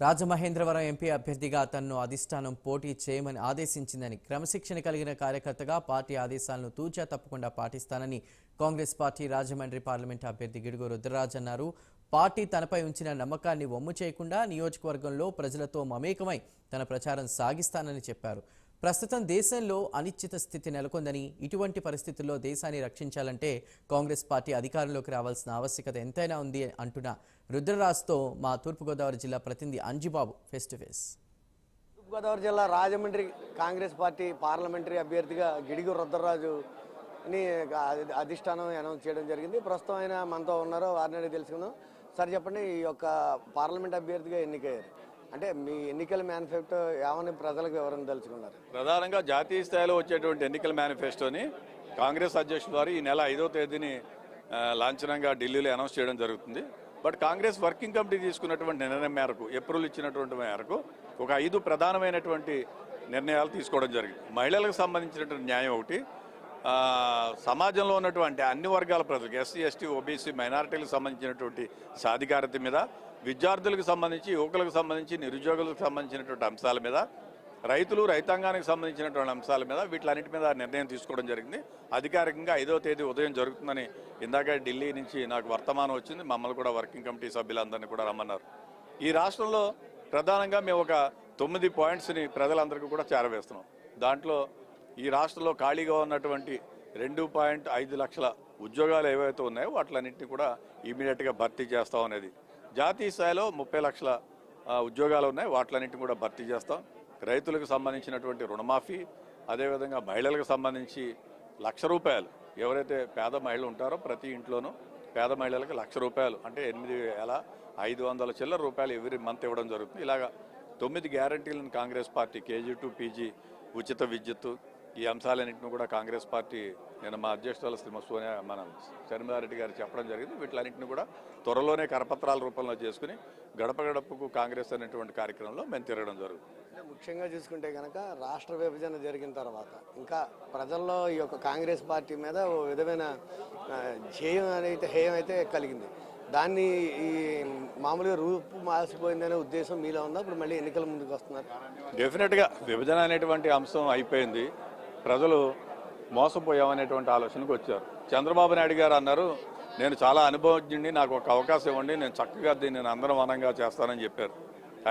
Rajamahendravaram MP అభ్యర్థిగా తనను అధిష్టానం పోటీ చేయమని ఆదేశించిందని క్రమశిక్షణ కలిగిన కార్యకర్తగా పార్టీ ఆదేశాలను తూచా తప్పకుండా పాటిస్తానని కాంగ్రెస్ పార్టీ రాజమండ్రి పార్లమెంట్ అభ్యర్థి గిడుగు రుద్రరాజ్ అన్నారు. పార్టీ తనపై ఉంచిన నమ్మకాన్ని వమ్ము చేయకుండా నియోజకవర్గంలో ప్రజలతో మమేకమై తన ప్రచారం సాగిస్తానని చెప్పారు. ప్రస్తుతం దేశంలో అనిశ్చిత స్థితి నెలకొందని ఇటువంటి పరిస్థితుల్లో దేశాన్ని రక్షించాలంటే కాంగ్రెస్ పార్టీ అధికారంలోకి రావాల్సిన ఆవశ్యకత ఎంతైనా ఉంది అంటున్న రుద్రరాజ్తో మా తూర్పుగోదావరి జిల్లా ప్రతినిధి Anjibabu face to face Thoorpu Godavari జిల్లా రాజమండ్రి కాంగ్రెస్ పార్టీ పార్లమెంటరీ అభ్యర్థిగా గిడిగు రుద్రరాజు అధిష్టానం అనౌన్స్ చేయడం జరిగింది. ప్రస్తుతం ఆయన మనతో ఉన్నారో వారిని తెలుసుకుందాం. సార్ చెప్పండి ఈ యొక్క పార్లమెంట్ అభ్యర్థిగా ఎన్నికయ్యారు? అంటే మీ ఎన్నికల మేనిఫెస్టో ఏమని ప్రజలకు వివరణ తెలుసుకున్నారు? ప్రధానంగా జాతీయ స్థాయిలో వచ్చేటువంటి ఎన్నికల మేనిఫెస్టోని కాంగ్రెస్ అధ్యక్షుల వారు ఈ నెల ఐదో తేదీని లాంఛనంగా ఢిల్లీలో అనౌన్స్ చేయడం జరుగుతుంది. బట్ కాంగ్రెస్ వర్కింగ్ కమిటీ తీసుకున్నటువంటి నిర్ణయం మేరకు ఏప్రిల్ ఇచ్చినటువంటి మేరకు ఒక ఐదు ప్రధానమైనటువంటి నిర్ణయాలు తీసుకోవడం జరిగింది. మహిళలకు సంబంధించినటువంటి న్యాయం ఒకటి సమాజంలో ఉన్నటువంటి అన్ని వర్గాల ప్రజలకు ఎస్సీ ఎస్టీ ఓబీసీ మైనారిటీలకు సంబంధించినటువంటి సాధికారత మీద విద్యార్థులకు సంబంధించి యువకులకు సంబంధించి నిరుద్యోగులకు సంబంధించినటువంటి అంశాల మీద రైతులు రైతాంగానికి సంబంధించినటువంటి అంశాల మీద వీటిలన్నిటి మీద నిర్ణయం తీసుకోవడం జరిగింది. అధికారికంగా ఐదో తేదీ ఉదయం జరుగుతుందని ఇందాక ఢిల్లీ నుంచి నాకు వర్తమానం వచ్చింది. మమ్మల్ని కూడా వర్కింగ్ కమిటీ సభ్యులందరినీ కూడా రమ్మన్నారు. ఈ రాష్ట్రంలో ప్రధానంగా మేము ఒక తొమ్మిది పాయింట్స్ని ప్రజలందరికీ కూడా చేరవేస్తున్నాం. దాంట్లో ఈ రాష్ట్రంలో ఖాళీగా ఉన్నటువంటి రెండు పాయింట్ ఐదు లక్షల ఉద్యోగాలు ఏవైతే ఉన్నాయో వాటిలన్నింటినీ కూడా ఇమీడియట్గా భర్తీ చేస్తాం అనేది. జాతీయ స్థాయిలో ముప్పై లక్షల ఉద్యోగాలు ఉన్నాయి. వాటిలన్నింటినీ కూడా భర్తీ చేస్తాం. రైతులకు సంబంధించినటువంటి రుణమాఫీ అదేవిధంగా మహిళలకు సంబంధించి లక్ష రూపాయలు. ఎవరైతే పేద మహిళలు ఉంటారో ప్రతి ఇంట్లోనూ పేద మహిళలకు లక్ష రూపాయలు అంటే ఎనిమిది వేల ఐదు వందల చిల్లర రూపాయలు ఎవ్రీ మంత్ ఇవ్వడం జరుగుతుంది. ఇలాగా తొమ్మిది గ్యారంటీలను Congress party KG to PG ఉచిత విద్యుత్తు ఈ అంశాలన్నింటిని కూడా కాంగ్రెస్ పార్టీ నేను మా అధ్యక్షురాలు శ్రీమతి సోనియా మన శర్మిలారెడ్డి గారు చెప్పడం జరిగింది. వీటిలన్నింటిని కూడా త్వరలోనే కరపత్రాల రూపంలో చేసుకుని గడప గడపకు కాంగ్రెస్ అనేటువంటి కార్యక్రమంలో మేము తిరగడం జరుగుతుంది. ముఖ్యంగా చూసుకుంటే కనుక రాష్ట్ర విభజన జరిగిన తర్వాత ఇంకా ప్రజల్లో ఈ యొక్క కాంగ్రెస్ పార్టీ మీద ఓ విధమైన ధ్యేయం అయితే హేయం అయితే కలిగింది. దాన్ని ఈ మామూలుగా రూపు మాసిపోయిందనే ఉద్దేశం మీలో ఉందా? ఇప్పుడు మళ్ళీ ఎన్నికల ముందుకు వస్తున్నారు. డెఫినెట్గా విభజన అనేటువంటి అంశం అయిపోయింది. ప్రజలు మోసపోయామనేటువంటి ఆలోచనకు వచ్చారు. చంద్రబాబు నాయుడు గారు అన్నారు నేను చాలా అనుభవజ్ఞుడిని నాకు ఒక అవకాశం ఇవ్వండి నేను చక్కగా దీన్ని నేను అందరం వనంగా చేస్తానని చెప్పారు.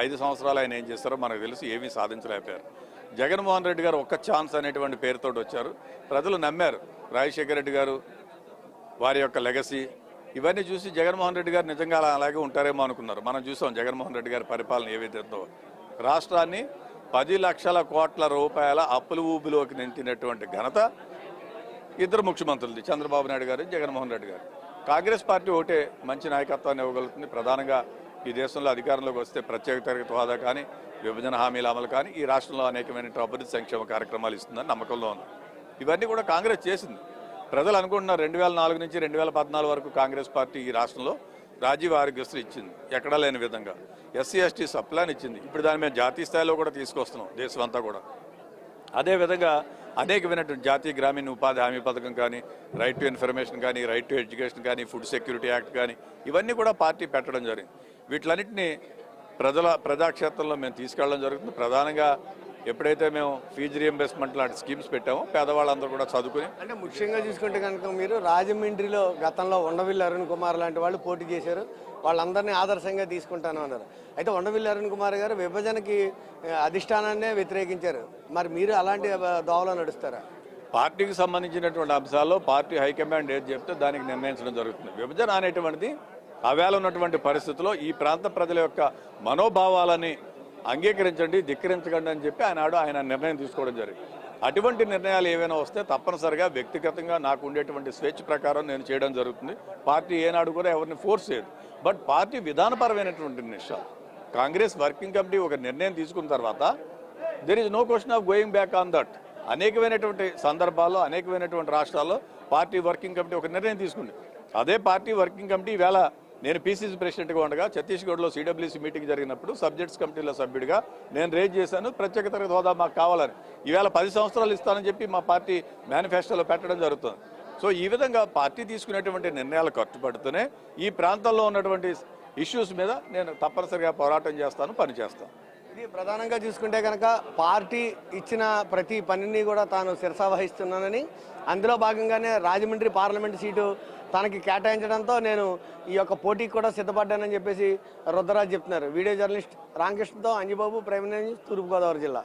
ఐదు సంవత్సరాలు ఆయన ఏం చేస్తారో మనకు తెలిసి ఏమీ సాధించలేకపోయారు. జగన్మోహన్ రెడ్డి గారు ఒక్క ఛాన్స్ అనేటువంటి పేరుతో వచ్చారు. ప్రజలు నమ్మారు రాజశేఖర రెడ్డి గారు వారి యొక్క లెగసీ. ఇవన్నీ చూసి జగన్మోహన్ రెడ్డి గారు నిజంగా అలాగే ఉంటారేమో అనుకున్నారు. మనం చూసాం జగన్మోహన్ రెడ్డి గారి పరిపాలన ఏ విధంతో రాష్ట్రాన్ని పది లక్షల కోట్ల రూపాయల అప్పుల ఊబిలోకి నెంటినటువంటి ఘనత ఇద్దరు ముఖ్యమంత్రులది చంద్రబాబు నాయుడు గారు జగన్మోహన్ రెడ్డి గారు. కాంగ్రెస్ పార్టీ ఒకటే మంచి నాయకత్వాన్ని ఇవ్వగలుగుతుంది. ప్రధానంగా ఈ దేశంలో అధికారంలోకి వస్తే ప్రత్యేక తరగతి హోదా కానీ విభజన హామీల అమలు కానీ ఈ రాష్ట్రంలో అనేకమైన అభివృద్ధి సంక్షేమ కార్యక్రమాలు ఇస్తుందని నమ్మకంలో ఉంది. ఇవన్నీ కూడా కాంగ్రెస్ చేసింది. ప్రజలు అనుకుంటున్నారు రెండు వేల నాలుగు నుంచి రెండు వేల పద్నాలుగు వరకు కాంగ్రెస్ పార్టీ ఈ రాష్ట్రంలో రాజీవ్ ఆరోగ్యశ్రీ ఇచ్చింది ఎక్కడా లేని విధంగా. ఎస్సీ ఎస్టీ సప్లాన్ ఇచ్చింది. ఇప్పుడు దాన్ని మేము జాతీయ స్థాయిలో కూడా తీసుకొస్తున్నాం దేశం అంతా కూడా అదేవిధంగా అనేకమైనటువంటి జాతీయ గ్రామీణ ఉపాధి హామీ పథకం కానీ రైట్ టు ఇన్ఫర్మేషన్ కానీ రైట్ టు ఎడ్యుకేషన్ కానీ ఫుడ్ సెక్యూరిటీ యాక్ట్ కానీ ఇవన్నీ కూడా పార్టీ పెట్టడం జరిగింది. వీటిలన్నింటినీ ప్రజల ప్రజాక్షేత్రంలో మేము తీసుకెళ్ళడం జరుగుతుంది. ప్రధానంగా ఎప్పుడైతే మేము ఫీజు రియంబర్స్మెంట్ లాంటి స్కీమ్స్ పెట్టామో పేదవాళ్ళందరూ కూడా చదువుకుని అంటే ముఖ్యంగా చూసుకుంటే కనుక మీరు రాజమండ్రిలో గతంలో ఉండవిల్లి అరుణ్ కుమార్ లాంటి వాళ్ళు పోటీ చేశారు. వాళ్ళందరినీ ఆదర్శంగా తీసుకుంటాను అన్నారు. అయితే ఉండవిల్లి అరుణ్ కుమార్ గారు విభజనకి అధిష్టానాన్నే వ్యతిరేకించారు. మరి మీరు అలాంటి దోవలో నడుస్తారా? పార్టీకి సంబంధించినటువంటి అంశాల్లో పార్టీ హైకమాండ్ ఏది చెప్తే దానికి నిర్ణయించడం జరుగుతుంది. విభజన అనేటువంటిది అవేళ ఉన్నటువంటి పరిస్థితుల్లో ఈ ప్రాంత ప్రజల యొక్క మనోభావాలని అంగీకరించండి ధిక్కరించకండి అని చెప్పి ఆనాడు ఆయన నిర్ణయం తీసుకోవడం జరిగింది. అటువంటి నిర్ణయాలు ఏవైనా వస్తే తప్పనిసరిగా వ్యక్తిగతంగా నాకు ఉండేటువంటి స్వేచ్ఛ ప్రకారం నేను చేయడం జరుగుతుంది. పార్టీ ఏనాడు కూడా ఎవరిని ఫోర్స్ చేయదు. బట్ పార్టీ విధానపరమైనటువంటి నిమిషాలు కాంగ్రెస్ వర్కింగ్ కమిటీ ఒక నిర్ణయం తీసుకున్న తర్వాత there is no question of going back on that అనేకమైనటువంటి సందర్భాల్లో అనేకమైనటువంటి రాష్ట్రాల్లో పార్టీ వర్కింగ్ కమిటీ ఒక నిర్ణయం తీసుకుంది. అదే పార్టీ వర్కింగ్ కమిటీ ఈవేళ నేను పీసీసీ ప్రెసిడెంట్గా ఉండగా ఛత్తీస్గఢ్లో సిడబ్ల్యూసీ మీటింగ్ జరిగినప్పుడు సబ్జెక్ట్స్ కమిటీలో సభ్యుడిగా నేను రేజ్ చేశాను. ప్రత్యేక తరగతి హోదా మాకు కావాలని. ఈవేళ పది సంవత్సరాలు ఇస్తానని చెప్పి మా పార్టీ మేనిఫెస్టోలో పెట్టడం జరుగుతుంది. సో ఈ విధంగా పార్టీ తీసుకునేటువంటి నిర్ణయాలు కట్టుబడుతూనే ఈ ప్రాంతంలో ఉన్నటువంటి ఇష్యూస్ మీద నేను తప్పనిసరిగా పోరాటం చేస్తాను పనిచేస్తాను. ఇది ప్రధానంగా చూసుకుంటే కనుక పార్టీ ఇచ్చిన ప్రతి పనిని కూడా తాను శిరసావహిస్తున్నానని అందులో భాగంగానే రాజమండ్రి పార్లమెంట్ సీటు తనకి కేటాయించడంతో నేను ఈ యొక్క పోటీకి కూడా సిద్ధపడ్డానని చెప్పేసి రుద్రరాజ్ చెప్తున్నారు. వీడియో జర్నలిస్ట్ రామకృష్ణతో అంజబాబు ప్రైమ్ న్యూస్ తూర్పుగోదావరి జిల్లా.